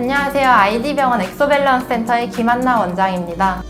안녕하세요. 아이디병원 엑소밸런스 센터의 김한나 원장입니다.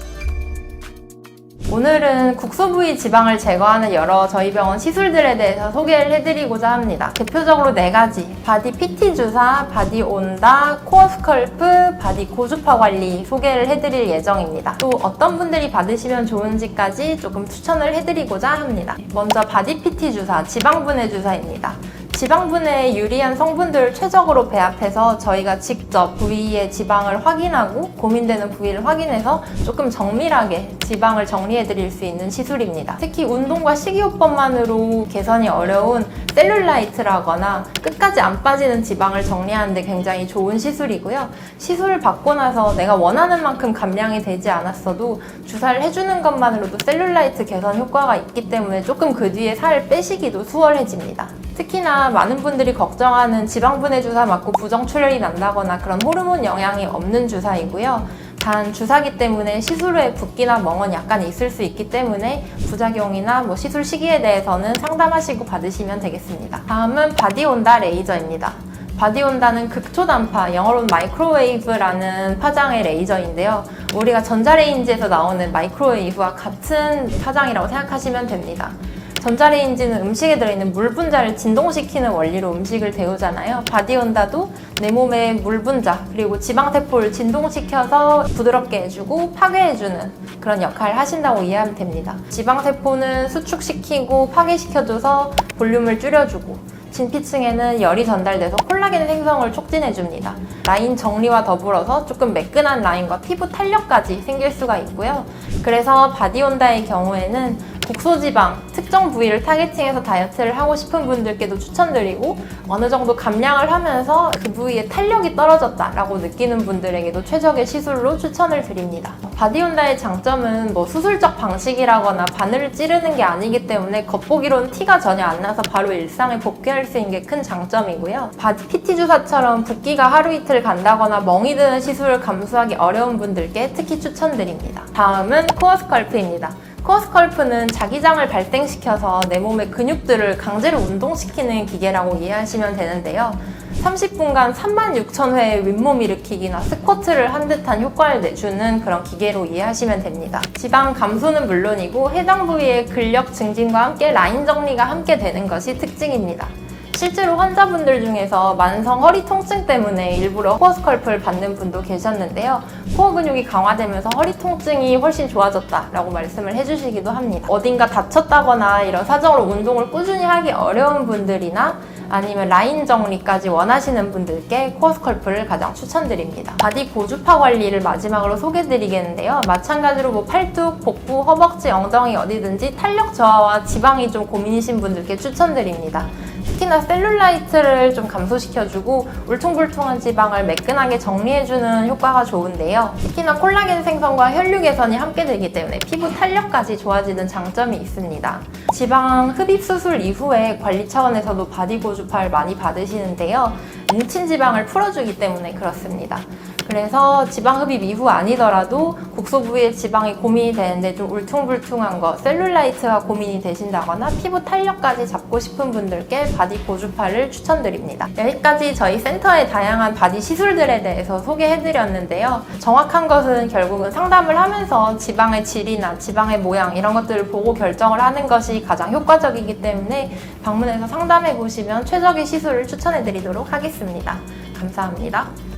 오늘은 국소 부위 지방을 제거하는 여러 저희 병원 시술들에 대해서 소개를 해드리고자 합니다. 대표적으로 네 가지. 바디 PT 주사, 바디 온다, 코어 스컬프, 바디 고주파 관리 소개를 해드릴 예정입니다. 또 어떤 분들이 받으시면 좋은지까지 조금 추천을 해드리고자 합니다. 먼저 바디 PT 주사, 지방분해 주사입니다. 지방분해에 유리한 성분들을 최적으로 배합해서 저희가 직접 부위의 지방을 확인하고 고민되는 부위를 확인해서 조금 정밀하게 지방을 정리해 드릴 수 있는 시술입니다. 특히 운동과 식이요법만으로 개선이 어려운 셀룰라이트라거나 끝까지 안 빠지는 지방을 정리하는데 굉장히 좋은 시술이고요. 시술을 받고 나서 내가 원하는 만큼 감량이 되지 않았어도 주사를 해주는 것만으로도 셀룰라이트 개선 효과가 있기 때문에 조금 그 뒤에 살을 빼시기도 수월해집니다. 특히나 많은 분들이 걱정하는 지방분해 주사 맞고 부정출혈이 난다거나 그런 호르몬 영향이 없는 주사이고요. 단 주사기 때문에 시술 후에 붓기나 멍은 약간 있을 수 있기 때문에 부작용이나 뭐 시술 시기에 대해서는 상담하시고 받으시면 되겠습니다. 다음은 바디온다 레이저입니다. 바디온다는 극초단파, 영어로는 마이크로웨이브라는 파장의 레이저인데요. 우리가 전자레인지에서 나오는 마이크로웨이브와 같은 파장이라고 생각하시면 됩니다. 전자레인지는 음식에 들어있는 물 분자를 진동시키는 원리로 음식을 데우잖아요. 바디온다도 내 몸의 물 분자 그리고 지방세포를 진동시켜서 부드럽게 해주고 파괴해주는 그런 역할을 하신다고 이해하면 됩니다. 지방세포는 수축시키고 파괴시켜줘서 볼륨을 줄여주고 진피층에는 열이 전달돼서 콜라겐 생성을 촉진해줍니다. 라인 정리와 더불어서 조금 매끈한 라인과 피부 탄력까지 생길 수가 있고요. 그래서 바디온다의 경우에는 국소지방, 특정 부위를 타겟팅해서 다이어트를 하고 싶은 분들께도 추천드리고 어느 정도 감량을 하면서 그 부위에 탄력이 떨어졌다라고 느끼는 분들에게도 최적의 시술로 추천을 드립니다. 바디온다의 장점은 뭐 수술적 방식이라거나 바늘을 찌르는 게 아니기 때문에 겉보기로는 티가 전혀 안 나서 바로 일상에 복귀할 수 있는 게 큰 장점이고요. 바디 PT 주사처럼 붓기가 하루 이틀 간다거나 멍이 드는 시술을 감수하기 어려운 분들께 특히 추천드립니다. 다음은 코어 스컬프입니다. 코어 스컬프는 자기장을 발생시켜서 내 몸의 근육들을 강제로 운동시키는 기계라고 이해하시면 되는데요. 30분간 36,000회의 윗몸 일으키기나 스쿼트를 한 듯한 효과를 내주는 그런 기계로 이해하시면 됩니다. 지방 감소는 물론이고 해당 부위의 근력 증진과 함께 라인 정리가 함께 되는 것이 특징입니다. 실제로 환자분들 중에서 만성 허리 통증 때문에 일부러 코어 스컬프를 받는 분도 계셨는데요. 코어 근육이 강화되면서 허리 통증이 훨씬 좋아졌다라고 말씀을 해주시기도 합니다. 어딘가 다쳤다거나 이런 사정으로 운동을 꾸준히 하기 어려운 분들이나 아니면 라인 정리까지 원하시는 분들께 코어 스컬프를 가장 추천드립니다. 바디 고주파 관리를 마지막으로 소개드리겠는데요. 마찬가지로 뭐 팔뚝, 복부, 허벅지, 엉덩이 어디든지 탄력 저하와 지방이 좀 고민이신 분들께 추천드립니다. 특히나 셀룰라이트를 좀 감소시켜주고 울퉁불퉁한 지방을 매끈하게 정리해주는 효과가 좋은데요. 특히나 콜라겐 생성과 혈류 개선이 함께 되기 때문에 피부 탄력까지 좋아지는 장점이 있습니다. 지방 흡입 수술 이후에 관리 차원에서도 바디 고주파를 많이 받으시는데요. 뭉친 지방을 풀어주기 때문에 그렇습니다. 그래서 지방 흡입 이후 아니더라도 국소 부위의 지방이 고민이 되는데 좀 울퉁불퉁한 거, 셀룰라이트가 고민이 되신다거나 피부 탄력까지 잡고 싶은 분들께 바디 고주파를 추천드립니다. 여기까지 저희 센터의 다양한 바디 시술들에 대해서 소개해드렸는데요. 정확한 것은 결국은 상담을 하면서 지방의 질이나 지방의 모양 이런 것들을 보고 결정을 하는 것이 가장 효과적이기 때문에 방문해서 상담해 보시면 최적의 시술을 추천해드리도록 하겠습니다. 감사합니다.